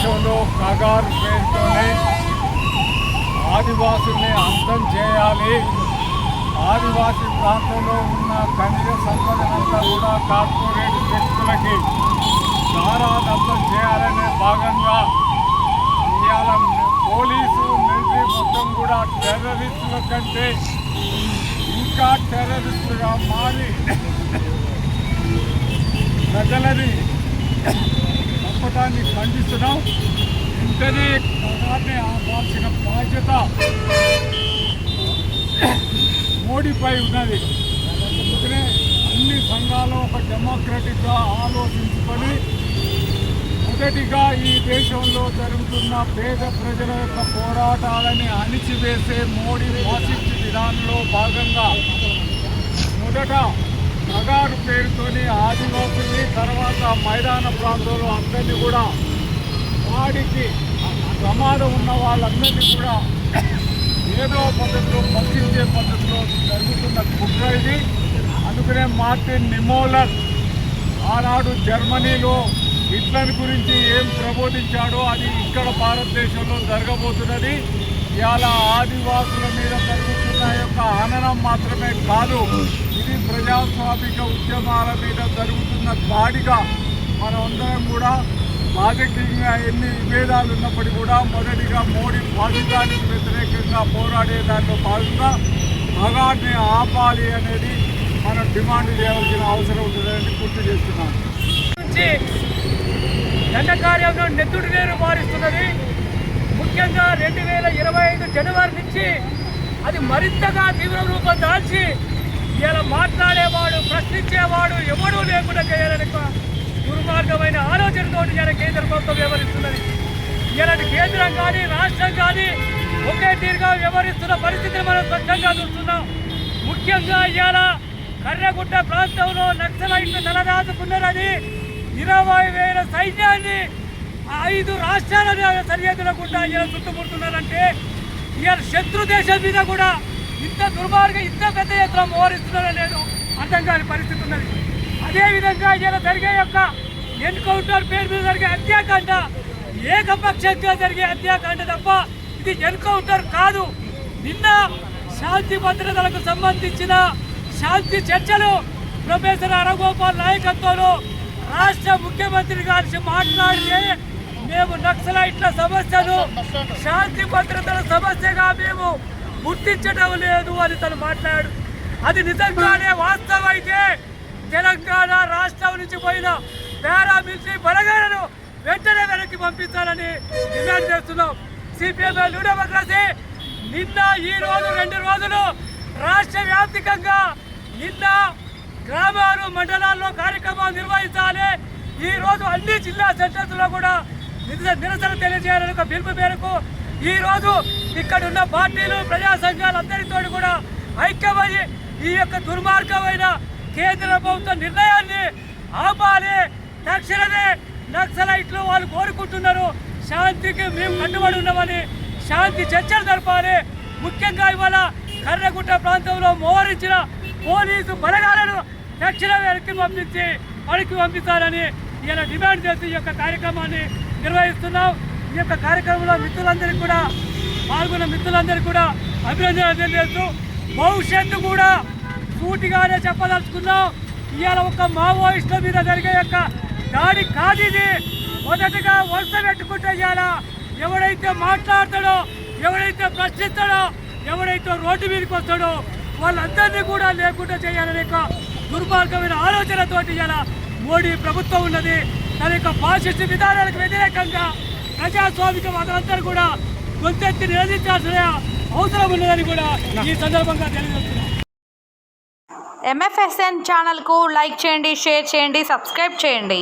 దేశంలో కగారు పేరుతోనే ఆదివాసుల్ని అంతం చేయాలి. ఆదివాసి ప్రాంతంలో ఉన్న ఖనిజ సంపదనంతా కూడా కార్పొరేట్ శక్తులకి అంతం చేయాలనే భాగంగా ఇవాళ పోలీసు మిలిటరీ మొత్తం కూడా టెర్రరిస్టుల కంటే ఇంకా టెర్రరిస్టులుగా మారి ప్రజలని చంపటాన్ని ఖండిస్తున్నాం. వెంటనే ప్రధాన్ని ఆపాల్సిన బాధ్యత మోడీపై ఉన్నది. అందుకనే అన్ని సంఘాలు ఒక డెమోక్రటిక్గా ఆలోచించుకొని మొదటిగా ఈ దేశంలో జరుగుతున్న పేద ప్రజల యొక్క పోరాటాలని అణిచివేసే మోడీ ఫాసిస్ట్ విధానంలో భాగంగా మొదట నగారు పేరుతోని ఆదివాసుల్ని తర్వాత మైదాన ప్రాంతంలో అందరినీ కూడా వాడికి ప్రమాదం ఉన్న వాళ్ళందరినీ కూడా ఏదో పద్ధతిలో పంపించే పద్ధతిలో జరుగుతున్న కుట్ర ఇది. అందుకనే మార్టిన్ నిమోలర్ ఆనాడు జర్మనీలో హిట్లర్ గురించి ఏం ప్రబోధించాడో అది ఇక్కడ భారతదేశంలో జరగబోతున్నది. ఇవాళ ఆదివాసుల మీద జరుగుతున్న యొక్క హననం మాత్రమే కాదు ఇది ప్రజాస్వామిక ఉద్యమాల మీద జరుగుతున్న దాడిగా మనమందరం కూడా రాజకీయంగా ఎన్ని విభేదాలు ఉన్నప్పటికీ కూడా మొదటిగా మోడీ బాధితానికి వ్యతిరేకంగా పోరాడే దాంట్లో భాగంగా మగాడిని ఆపాలి అనేది మనం డిమాండ్ చేయవలసిన అవసరం ఉంటుందని గుర్తు చేస్తున్నాను. నుంచి దండకార్యంలో నెత్తుడి నీరు మారుస్తున్నది. ముఖ్యంగా రెండు వేల ఇరవై ఐదు జనవరి నుంచి అది మరింతగా తీవ్ర రూపం దాల్చి ఇలా మాట్లాడేవాడు ప్రశ్నించేవాడు ఎవడూ లేకుండా చేయాలని దుర్మార్గమైన ఆలోచనతో ఇలా కేంద్ర ప్రభుత్వం వ్యవహరిస్తున్నది. ఇలాంటి కేంద్రం కానీ రాష్ట్రం కానీ ఒకే తీరుగా వ్యవహరిస్తున్న పరిస్థితిని మనం స్పష్టంగా చూస్తున్నాం. ముఖ్యంగా ఇవాళ కర్రగుట్ట ప్రాంతంలో నక్సలైట్లు తలదాచుకున్నారని ఇరవై వేల సైన్యాన్ని ఐదు రాష్ట్రాల సరిహద్దుల గుండా ఇలా చుట్టుముడుతున్నారంటే ఇవాళ శత్రు దేశం మీద కూడా ఇంత దుర్మార్గం ఇంత పెద్ద ఎత్తున మోహరిస్తున్నారనేది అర్థం కాని పరిస్థితి ఉన్నది. అదేవిధంగా ఇలా జరిగే యొక్క ఎన్కౌంటర్ పేరు మీద జరిగే హత్యాకాండ ఏకపక్షంగా జరిగే హత్యాకాండ తప్ప ఇది ఎన్కౌంటర్ కాదు. నిన్న శాంతి భద్రతలకు సంబంధించిన శాంతి చర్చలు ప్రొఫెసర్ అరగోపాల్ నాయకత్వంలో రాష్ట్ర ముఖ్యమంత్రి గారి మాట్లాడితే మేము నక్సలైట్ల సమస్యను శాంతి భద్రతల సమస్యగా మేము గుర్తించడం లేదు అని తను మాట్లాడు. అది నిజంగానే వాస్తవం అయితే తెలంగాణ రాష్ట్రం నుంచి పోయిన పారామిలిటరీ బలగాలను వెంటనే వెనక్కి పంపించాలని డిమాండ్ చేస్తున్నాం. సిపిఎం డెమోక్రసీ నిన్న ఈ రోజు రెండు రోజులు రాష్ట్ర వ్యాప్తికంగా నిన్న గ్రామాలు మండలాల్లో కార్యక్రమాలు నిర్వహించాలి. ఈ రోజు అన్ని జిల్లా సెంటర్స్లో కూడా నిరసన తెలియజేయాలని ఒక పిలుపు మేరకు ఈరోజు ఇక్కడ ఉన్న పార్టీలు ప్రజా సంఘాలందరితో కూడా ఐక్యమయ్యి ఈ యొక్క దుర్మార్గమైన కేంద్ర ప్రభుత్వ నిర్ణయాన్ని ఆపాలి. తక్షణమే నక్సలైట్లు వాళ్ళు కోరుకుంటున్నారు. శాంతికి మేము కట్టుబడి ఉన్నామని శాంతి చర్చలు జరపాలి. ముఖ్యంగా ఇవాళ కర్రగుట్ట ప్రాంతంలో మోహరించిన పోలీసు బలగాలను తక్షణమే వెనక్కి పంపించి పనికి పంపిస్తారని ఇలా డిమాండ్ చేసి ఈ యొక్క కార్యక్రమాన్ని నిర్వహిస్తున్నాం. ఈ యొక్క కార్యక్రమంలో మిత్రులందరికీ కూడా పాల్గొన్న మిత్రులందరికీ కూడా అభినందనలు తెలియజేస్తూ భవిష్యత్తు కూడా సూటిగానే చెప్పదలుచుకున్నాం. ఇవాళ ఒక మావోయిస్టుల మీద జరిగే యొక్క దాడి కాదు ఇది. మొదటగా వరుస పెట్టుకుంటే ఇవాళ ఎవడైతే మాట్లాడతాడో ఎవడైతే ప్రశ్నిస్తాడో ఎవడైతే రోడ్డు మీదకి వస్తాడో వాళ్ళందరినీ కూడా లేకుండా చేయాలనే యొక్క దుర్మార్గమైన ఆలోచనతోటి ఇవాళ మోడీ ప్రభుత్వం ఉన్నది. తన యొక్క ఫాసిస్ట్ విధానాలకు వ్యతిరేకంగా ప్రజాస్వామిక వాదంతా కూడా గొంతెత్తి నిరోధించాల్సిన అవసరం ఉన్నదని కూడా ఈ సందర్భంగా తెలియజేస్తున్నాం. ఎంఎఫ్ఎస్ఎన్ ఛానల్కు లైక్ చేయండి షేర్ చేయండి సబ్స్క్రైబ్ చేయండి.